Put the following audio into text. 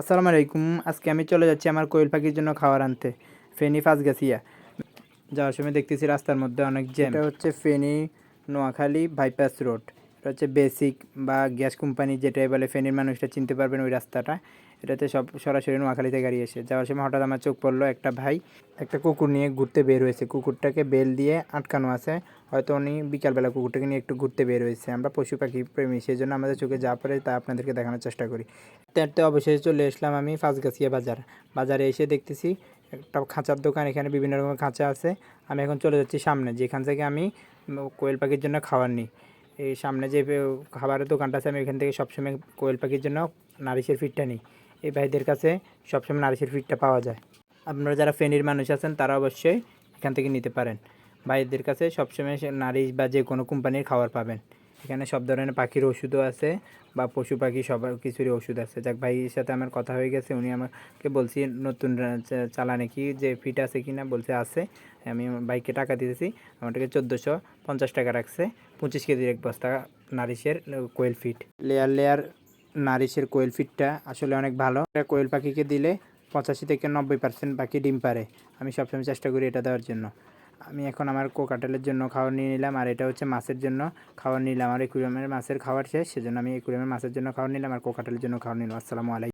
আসসালামু আলাইকুম। আজকে আমি চলে যাচ্ছি আমার কোয়েল পাখির জন্য খাবার আনতে। ফেনি ফাঁস গেছিয়া যাওয়ার সময় দেখতেছি রাস্তার মধ্যে অনেক জ্যাম। এটা হচ্ছে ফেনি নোয়াখালী বাইপাস রোড। এটা হচ্ছে বেসিক বা গ্যাস কোম্পানি যেটাই বলে ফেনীর মানুষটা চিনতে পারবেন ওই রাস্তাটা, এটাতে সব সরাসরি নোয়াখালীতে গাড়ি এসে। যাওয়ার সময় হঠাৎ আমার চোখ পড়ল একটা ভাই, একটা কুকুর নিয়ে ঘুরতে বের হয়েছে। কুকুরটাকে বেল দিয়ে আটকানো আছে। হয়তো উনি বিকালবেলা কুকুরটাকে নিয়ে একটু ঘুরতে বের হয়েছে। আমরা পশু পাখি প্রেমী সেই জন্য আমাদের চোখে যা পড়ে তা আপনাদেরকে দেখানোর চেষ্টা করি। তারতে অবশেষে চলে এসলাম আমি ফাঁসগাছিয়া বাজার। বাজারে এসে দেখতেছি একটা খাঁচার দোকান, এখানে বিভিন্ন রকমের খাঁচা আছে। আমি এখন চলে যাচ্ছি সামনে, যেখান থেকে আমি কোয়েল পাখির জন্য খাবার নিই। এই সামনে যে খাবারের দোকানটা আছে, আমি এখান থেকে সবসময় কোয়েল পাখির জন্য নারিশের ফিটটা নিই। এই ভাইদের কাছে সবসময় নারিশের ফিটটা পাওয়া যায়। আপনারা যারা ফেনীর মানুষ আছেন, তারা অবশ্যই এখান থেকে নিতে পারেন। ভাইদের কাছে সবসময় নারিশ বা যে কোনো কোম্পানির খাবার পাবেন। এখানে সব ধরনের পাখির ওষুধও আছে বা পশু পাখি সব কিছুরই ওষুধ আছে। যাক, ভাইয়ের সাথে আমার কথা হয়ে গেছে, উনি আমাকে বলছি, নতুন চালানে কি যে ফিট আছে কি না? বলছে, আছে। আমি বাইকে টাকা দিতেছি, আমাদেরকে চোদ্দোশো পঞ্চাশ টাকা রাখছে, পঁচিশ কেজির এক বস্তা নারিশের কোয়েল ফিট লেয়ার লেয়ার নারিশের কোয়েল ফিটটা আসলে অনেক ভালো। কোয়েল পাখিকে দিলে পঁচাশি থেকে নব্বই পার্সেন্ট পাখি ডিম পারে। আমি সবসময় চেষ্টা করি এটা দেওয়ার জন্য। আমি এখন আমার কোকাটেলের জন্য খাবার নিয়ে নিলাম, আর এটা হচ্ছে মাছের জন্য খাবার নিলাম। আর একুরিয়ামের মাছের খাবার শেষ, সেজন্য আমি একুরিয়ামের মাছের জন্য খাবার নিলাম, আর কোকাটেলের জন্য খাবার নিলাম। আসসালামু আলাইকুম।